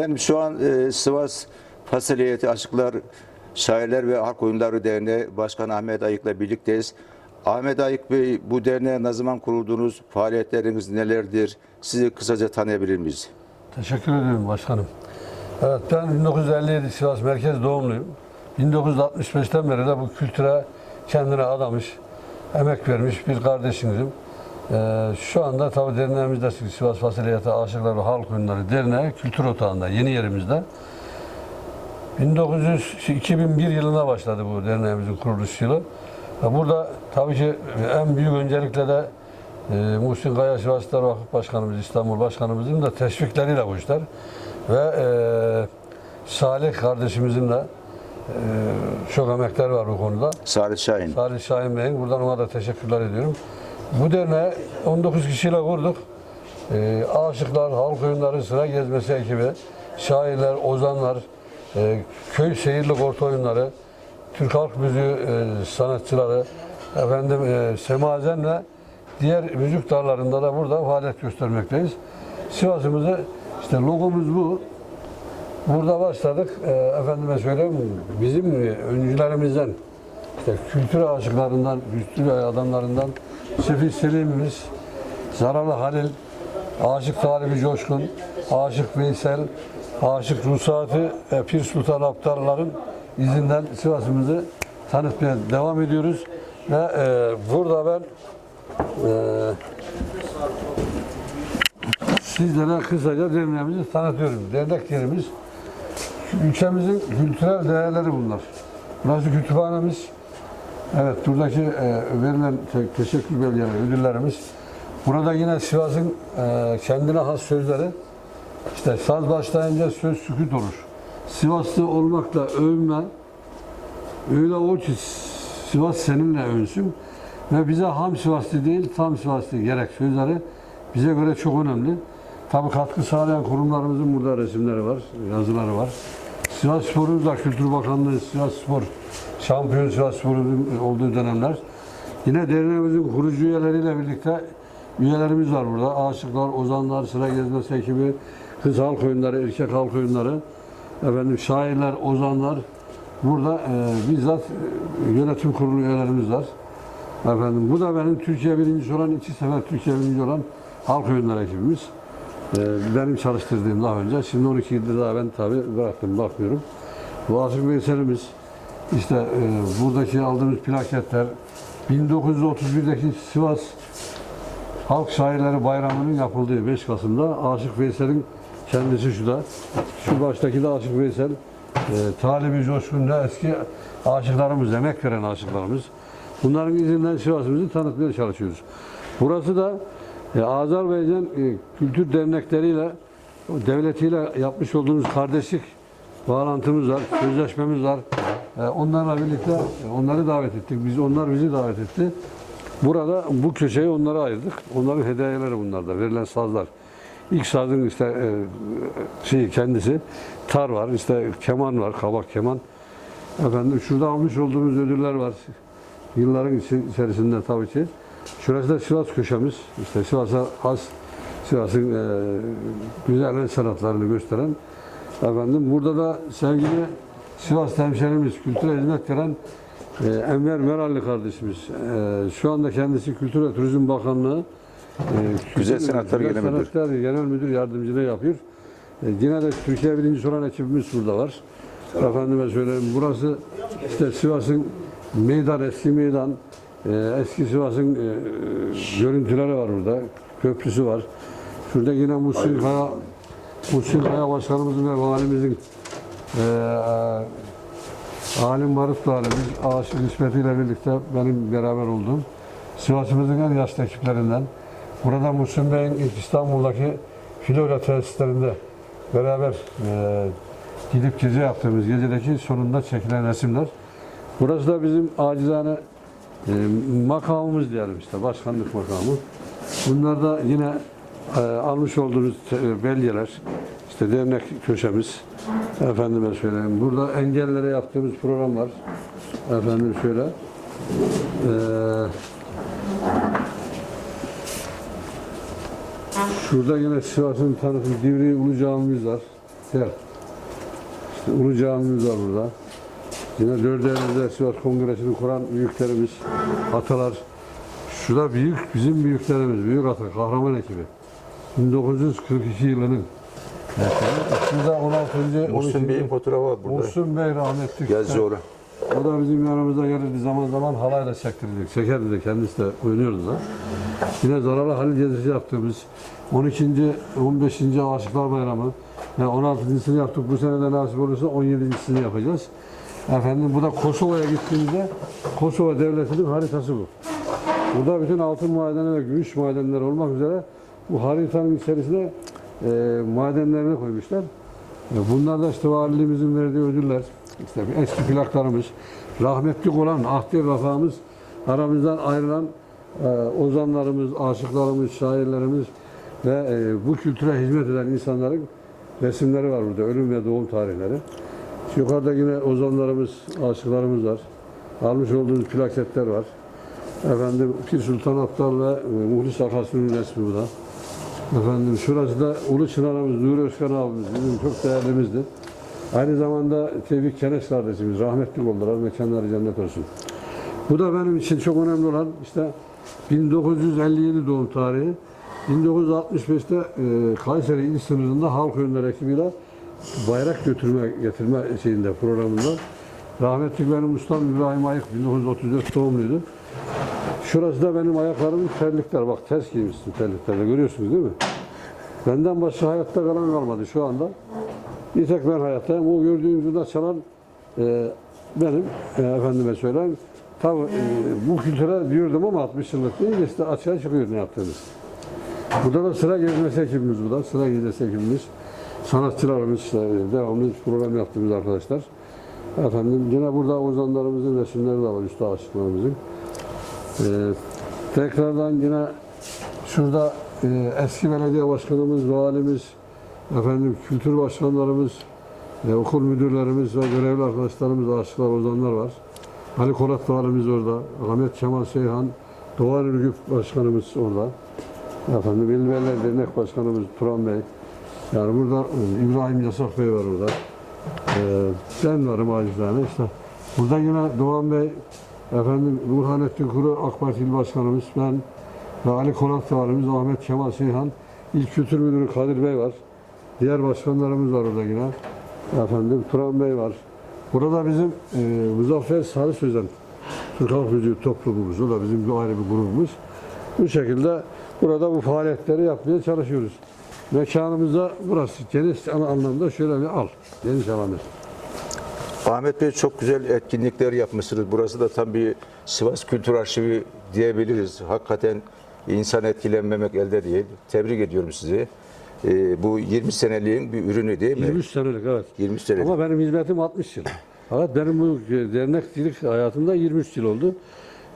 Ben şu an e, Sivas Fasiliyeti Aşıklar Şairler ve Halk Oyunları Derneği Başkanı Ahmet Ayık'la birlikteyiz. Ahmet Ayık Bey bu derneğe ne zaman kuruldunuz? Faaliyetleriniz nelerdir? Sizi kısaca tanıyabilir miyiz? Teşekkür ederim başkanım. Evet ben 1957 Sivas Merkez doğumluyum. 1965'ten beri de bu kültüre kendine adamış, emek vermiş bir kardeşinizim. Ee, şu anda tabii derneğimizde Sivas Fasiliyeti Aşıklar ve Halk Oyunları Derneği kültür otağında yeni yerimizde. 1900, 2001 yılına başladı bu derneğimizin kuruluş yılı. Ve Burada tabii ki en büyük öncelikle de e, Muhsin Kaya Sivaslılar Vakıf Başkanımız, İstanbul Başkanımızın da teşvikleriyle bu işler. Ve e, Salih kardeşimizin de e, çok emekleri var bu konuda. Salih Şahin. Salih Şahin Bey'in buradan ona da teşekkürler ediyorum. Bu derneği 19 kişiyle kurduk. E, aşıklar, halk oyunları, sıra gezmesi ekibi, şairler, ozanlar, e, köy seyirlik orta oyunları, Türk halk müziği e, sanatçıları, efendim e, semazen ve diğer müzik dallarında da burada faaliyet göstermekteyiz. Sivas'ımızı işte logomuz bu. Burada başladık. E, efendime söyleyeyim bizim öncülerimizden işte kültür aşıklarından, kültür adamlarından Sefi Selim'imiz, Zaralı Halil, Aşık Talibi Coşkun, Aşık Veysel, Aşık Rusatı, e, Pir Sultan Aptarların izinden Sivas'ımızı tanıtmaya devam ediyoruz. Ve e, burada ben e, sizlere kısaca derneğimizi tanıtıyorum. Dernek yerimiz ülkemizin kültürel değerleri bunlar. Burası kütüphanemiz. Evet, buradaki e, verilen te- teşekkür belgeleri, ödüllerimiz. Burada yine Sivas'ın e, kendine has sözleri. İşte saz başlayınca söz sükut olur. Sivaslı olmakla övünme. Öyle o ki Sivas seninle övünsün. Ve bize ham Sivaslı değil, tam Sivaslı gerek sözleri bize göre çok önemli. Tabii katkı sağlayan kurumlarımızın burada resimleri var, yazıları var. Sivas Spor'un da Kültür Bakanlığı, Sivas Spor, şampiyon Sivas Spor'un olduğu dönemler. Yine derneğimizin kurucu üyeleriyle birlikte üyelerimiz var burada. Aşıklar, ozanlar, sıra gezmesi ekibi, kız halk oyunları, erkek halk oyunları, efendim şairler, ozanlar. Burada e, bizzat e, yönetim kurulu üyelerimiz var. Efendim bu da benim Türkiye birincisi olan, iki sefer Türkiye birincisi olan halk oyunları ekibimiz. Ee, benim çalıştırdığım daha önce. Şimdi 12 yıldır daha ben tabi bıraktım, bakmıyorum. Aşık Veysel'imiz, işte e, buradaki aldığımız plaketler, 1931'deki Sivas Halk Şairleri Bayramı'nın yapıldığı 5 Kasım'da Aşık Veysel'in kendisi şu da. Şu baştaki de Aşık Veysel. E, Talibi Coşkun'da eski aşıklarımız, emek veren aşıklarımız. Bunların izinden Sivas'ımızı tanıtmaya çalışıyoruz. Burası da e, Azerbaycan e, kültür dernekleriyle, devletiyle yapmış olduğumuz kardeşlik bağlantımız var, sözleşmemiz var. E, onlarla birlikte e, onları davet ettik. Biz onlar bizi davet etti. Burada bu köşeyi onlara ayırdık. Onların hediyeleri bunlar verilen sazlar. İlk sazın işte şeyi kendisi, tar var, işte keman var, kabak keman. Efendim şurada almış olduğumuz ödüller var. Yılların içerisinde tabii ki. Şurası da Sivas köşemiz. İşte Sivas'a has Sivas'ın e, güzel el sanatlarını gösteren. Efendim burada da sevgili Sivas hemşerimiz, kültüre hizmet veren e, Enver Meralli kardeşimiz. E, şu anda kendisi Kültür ve Turizm Bakanlığı e, Güzel Sanatlar Genel Müdür. Sanatlar Genel Müdür Yardımcılığı yapıyor. E, yine de Türkiye birincisi olan ekibimiz burada var. Efendime söyleyeyim burası işte Sivas'ın meydan, eski meydan, e, eski Sivas'ın e, görüntüleri var burada. Köprüsü var. Şurada yine Muhsin Kaya, Muhsin Kaya Başkanımızın ve valimizin e, Alim Barut Valimiz, Aşık nispetiyle birlikte benim beraber olduğum Sivas'ımızın en yaşlı ekiplerinden. Burada Muhsin Bey'in İstanbul'daki Flora tesislerinde beraber e, gidip gece yaptığımız gecedeki sonunda çekilen resimler. Burası da bizim acizane e, makamımız diyelim işte, başkanlık makamı. Bunlar da yine e, almış olduğumuz e, belgeler, işte dernek köşemiz, efendime söyleyeyim. Burada engellere yaptığımız program var. Efendim şöyle. E, şurada yine Sivas'ın tanıtım Divriği Ulu Camimiz var. Ser. İşte Ulu Camimiz var burada. Yine dört Eylül'de Sivas Kongresi'ni kuran büyüklerimiz, atalar. Şurada büyük, bizim büyüklerimiz, büyük ata, kahraman ekibi. 1942 yılının. Şurada 16. Muhsin 12. Bey'in fotoğrafı var burada. Muhsin Bey rahmetli. Yazıcı oğlu. O da bizim yanımıza gelirdi zaman zaman halayla çektirirdik. Çekerdi de kendisi de oynuyordu da. Yine Zararlı Halil gezisi yaptığımız 12. 15. Aşıklar Bayramı ve 16.sini yaptık. Bu sene de nasip olursa 17.sini yapacağız. Efendim bu da Kosova'ya gittiğimizde Kosova Devleti'nin haritası bu. Burada bütün altın madeni ve gümüş madenleri olmak üzere bu haritanın içerisine e, madenlerini koymuşlar. E, Bunlar da işte valiliğimizin verdiği ödüller. İşte eski plaklarımız, rahmetli olan ahdi vefamız, aramızdan ayrılan e, ozanlarımız, aşıklarımız, şairlerimiz ve e, bu kültüre hizmet eden insanların resimleri var burada, ölüm ve doğum tarihleri. Şu Yukarıda yine ozanlarımız, aşıklarımız var. Almış olduğumuz plaketler var. Efendim Pir Sultan Abdal ve Muhlis Akarsu'nun resmi bu da. Efendim şurası da Ulu Çınar'ımız, Nuri Özkan abimiz, bizim çok değerlimizdi. Aynı zamanda Tevfik Kenes kardeşimiz, rahmetli oldular, mekanları cennet olsun. Bu da benim için çok önemli olan işte 1957 doğum tarihi. 1965'te e, Kayseri il sınırında halk önler ekibiyle bayrak götürme getirme şeyinde programında rahmetli benim ustam İbrahim Ayık 1934 doğumluydu. Şurası da benim ayaklarımın terlikler. Bak ters giymişsin terliklerde görüyorsunuz değil mi? Benden başka hayatta kalan kalmadı şu anda. Bir tek ben hayattayım. O gördüğünüz burada çalan e, benim e, efendime söyleyeyim. Tabii e, bu kültüre diyordum ama 60 yıllık değil işte açığa çıkıyor ne yaptığımız. Burada da sıra gezmesi ekibimiz bu da. Sıra gezmesi ekibimiz. Sanatçılarımız işte devamlı program yaptığımız arkadaşlar. Efendim yine burada ozanlarımızın resimleri de var üstü aşıklarımızın. Ee, tekrardan yine şurada e, eski belediye başkanımız, valimiz, efendim kültür başkanlarımız, e, okul müdürlerimiz ve görevli arkadaşlarımız, aşıklar, ozanlar var. Ali Korat valimiz orada, Ahmet Kemal Seyhan, Doğan Ürgüp başkanımız orada. Efendim İlberler Dernek Başkanımız Turan Bey. Yani burada e, İbrahim Yasak Bey var orada. Ee, ben varım acizane işte. Burada yine Doğan Bey, efendim Burhanettin Kuru AK Parti İl Başkanımız, ben ve Ali Konak Valimiz Ahmet Kemal Seyhan, İl Kültür Müdürü Kadir Bey var. Diğer başkanlarımız var orada yine. Efendim Turan Bey var. Burada bizim e, Muzaffer Sarı Sözen, Türk Halk Müziği toplumumuz, o da bizim bir ayrı bir grubumuz. Bu şekilde burada bu faaliyetleri yapmaya çalışıyoruz. Mekanımız da burası. Geniş anlamda şöyle bir al. Geniş alanı. Ahmet Bey çok güzel etkinlikler yapmışsınız. Burası da tam bir Sivas Kültür Arşivi diyebiliriz. Hakikaten insan etkilenmemek elde değil. Tebrik ediyorum sizi. Ee, bu 20 seneliğin bir ürünü değil mi? 23 senelik evet. 23 senelik. Ama benim hizmetim 60 yıl. Fakat benim bu dernekçilik hayatımda 23 yıl oldu.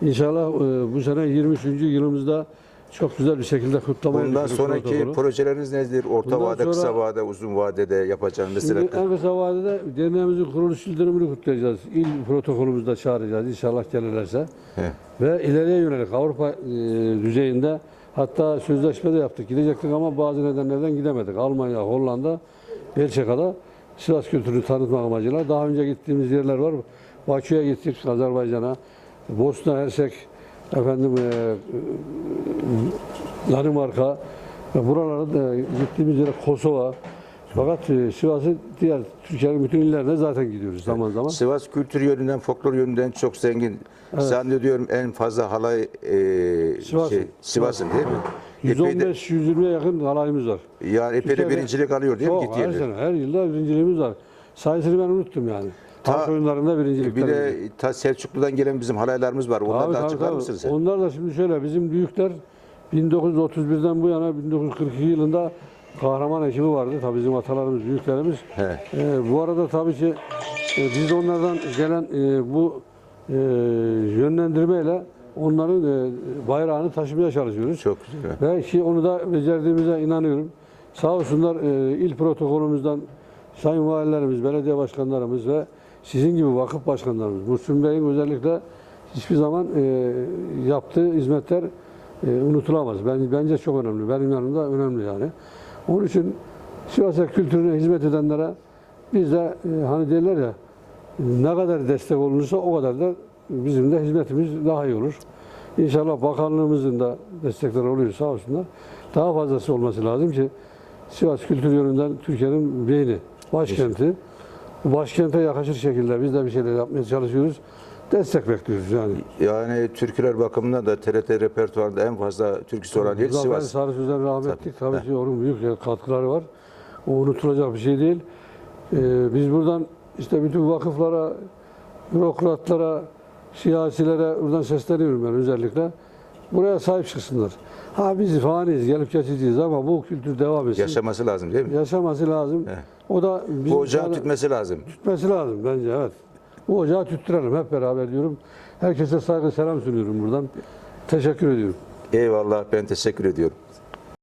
İnşallah e, bu sene 23. yılımızda çok güzel bir şekilde kutlamayı Bundan sonraki protokolu. projeleriniz nedir? Orta Bundan vade, kısa vade, uzun vadede yapacağınız mesela. En kısa vadede derneğimizin kuruluş yıl dönümünü kutlayacağız. İl protokolümüzde çağıracağız inşallah gelirlerse. He. Ve ileriye yönelik Avrupa e, düzeyinde hatta sözleşme de yaptık. Gidecektik ama bazı nedenlerden gidemedik. Almanya, Hollanda, Belçika'da Sivas kültürünü tanıtmak amacıyla. Daha önce gittiğimiz yerler var. Bakü'ye gittik, Azerbaycan'a. Bosna Hersek, efendim e, Danimarka, buralara da gittiğimiz yere Kosova. Fakat e, Sivas'ı diğer Türkiye'nin bütün illerine zaten gidiyoruz zaman zaman. Sivas kültür yönünden, folklor yönünden çok zengin. Zannediyorum en fazla halay e, Sivas'ın. şey, Sivas'ın değil mi? Epey de, 115-120'ye yakın halayımız var. yani epey de birincilik alıyor değil mi? Çok, Gittiği her sene, her yılda birinciliğimiz var. Sayısını ben unuttum yani. Ta- Halk oyunlarında birincilikler. Bir de ta Selçuklu'dan gelen bizim halaylarımız var. Tabii, da açıklar tabii. mısın sen? Onlar da şimdi şöyle, bizim büyükler 1931'den bu yana 1942 yılında kahraman ekibi vardı. Tabii bizim atalarımız, büyüklerimiz. He. Ee, bu arada tabii ki e, biz onlardan gelen e, bu e, yönlendirmeyle onların e, bayrağını taşımaya çalışıyoruz. Çok güzel. Ve ki onu da becerdiğimize inanıyorum. Sağ olsunlar e, il protokolümüzden sayın valilerimiz, belediye başkanlarımız ve sizin gibi vakıf başkanlarımız, Muhsin Bey'in özellikle hiçbir zaman e, yaptığı hizmetler e, unutulamaz. Ben, bence çok önemli. Benim yanımda önemli yani. Onun için Sivas'a kültürüne hizmet edenlere biz de e, hani derler ya ne kadar destek olunursa o kadar da bizim de hizmetimiz daha iyi olur. İnşallah bakanlığımızın da destekleri oluyor sağ olsunlar. Daha fazlası olması lazım ki Sivas kültür yönünden Türkiye'nin beyni, başkenti. Başkente yakışır şekilde biz de bir şeyler yapmaya çalışıyoruz. Destek bekliyoruz yani. Yani türküler bakımından da TRT repertuarında en fazla türküsü olan yer Zafer Sivas. Sarı Sözen rahmetli Tabii. tabii ki onun büyük katkıları var. O unutulacak bir şey değil. Ee, biz buradan işte bütün vakıflara, bürokratlara, siyasilere buradan sesleniyorum ben özellikle. Buraya sahip çıksınlar. Ha biz faniyiz, gelip geçeceğiz ama bu kültür devam etsin. Yaşaması lazım değil mi? Yaşaması lazım. Evet. O da bizim Bu ocağı tütmesi lazım. tütmesi lazım bence evet. Bu ocağı tüttürelim hep beraber diyorum. Herkese saygı selam sunuyorum buradan. Teşekkür ediyorum. Eyvallah ben teşekkür ediyorum.